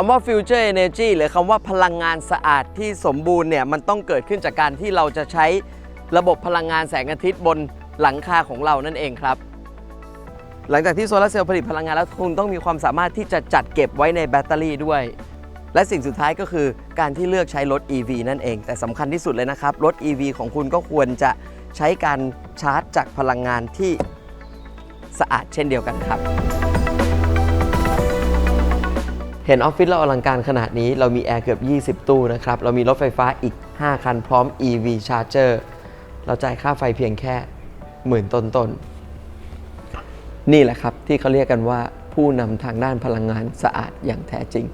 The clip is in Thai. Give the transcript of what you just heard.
คำว่า future energy หรือคำว่าพลังงานสะอาดที่สมบูรณ์เนี่ยมันต้องเกิดขึ้นจากการที่เราจะใช้ระบบพลังงานแสงอาทิตย์บนหลังคาของเรานั่นเองครับ หลังจากที่โซลาร์เซลล์ผลิตพลังงานแล้วคุณต้องมีความสามารถที่จะจัดเก็บไว้ในแบตเตอรี่ด้วย และสิ่งสุดท้ายก็คือการที่เลือกใช้รถ EV นั่นเอง แต่สำคัญที่สุดเลยนะครับ รถ EV ของคุณก็ควรจะใช้การชาร์จจากพลังงานที่สะอาดเช่นเดียวกันครับ เห็นออฟฟิศเราอลังการขนาดนี้เรามีแอร์เกือบ 20 ตู้นะครับ เรามีรถไฟฟ้าอีก 5 คันพร้อม EV Charger เราจ่ายค่าไฟเพียงแค่หมื่นต้นๆนี่แหละครับที่เขาเรียกกันว่าผู้นำทางด้านพลังงานสะอาดอย่างแท้จริง